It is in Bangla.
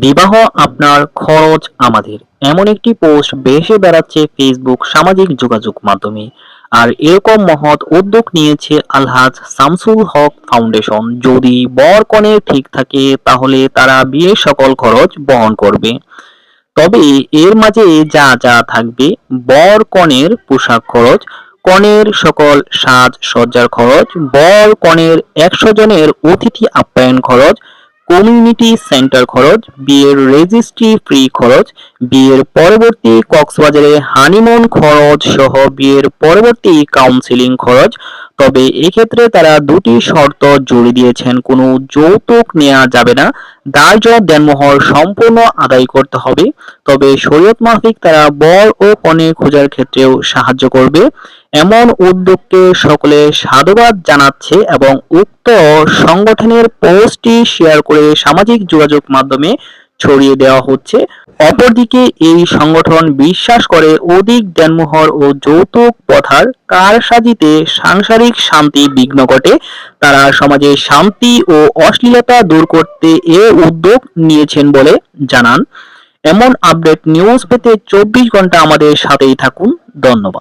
বিবাহ আপনার খরচ আমাদের। এমন একটি পোস্ট ভেসে বেড়াচ্ছে ফেসবুক সামাজিক যোগাযোগ মাধ্যমে। আর এরকম মহৎ উদ্যোগ নিয়েছে আলহাজ শামসুল হক ফাউন্ডেশন। যদি বর কনে ঠিক থাকে, তাহলে তারা বিয়ের সকল খরচ বহন করবে। তবে এর মাঝে যা যা থাকবে, বর কনের পোশাক খরচ, কনের সকল সাজ সজ্জার খরচ, বর কনের একশো জনের অতিথি আপ্যায়ন খরচ কমিউনিটি সেন্টার খরচ, বিয়ের রেজিস্ট্রি ফ্রি খরচ, বিয়ের পরবর্তী কক্সবাজারে হানিমুন খরচ সহ বিয়ের পরবর্তী কাউন্সিলিং খরচ তবে এক্ষেত্রে তারা দুটি শর্ত জুড়ে দিয়েছেন, কোনো যৌতুক নেওয়া যাবে না। দার্য দেনমোহর সম্পূর্ণ আদায় করতে হবে, তবে শরীয়ত মাফিক তারা বর ও কনে খোঁজার ক্ষেত্রেও সাহায্য করবে। এমন উদ্যোগকে সকলে সাধুবাদ জানাচ্ছে এবং উক্ত সংগঠনের পোস্টটি শেয়ার করে সামাজিক যোগাযোগ মাধ্যমে ছড়িয়ে দেওয়া হচ্ছে। অপরদিকে এই সংগঠন বিশ্বাস করে অধিক দেনমোহর ও যৌতুক প্রথার কারসাজিতে সাংসারিক শান্তি বিঘ্ন ঘটে। তারা সমাজে শান্তি ও অশ্লীলতা দূর করতে এ উদ্যোগ নিয়েছেন বলে জানান। এমন আপডেট নিউজ পেতে চব্বিশ ঘণ্টা আমাদের সাথেই থাকুন। ধন্যবাদ।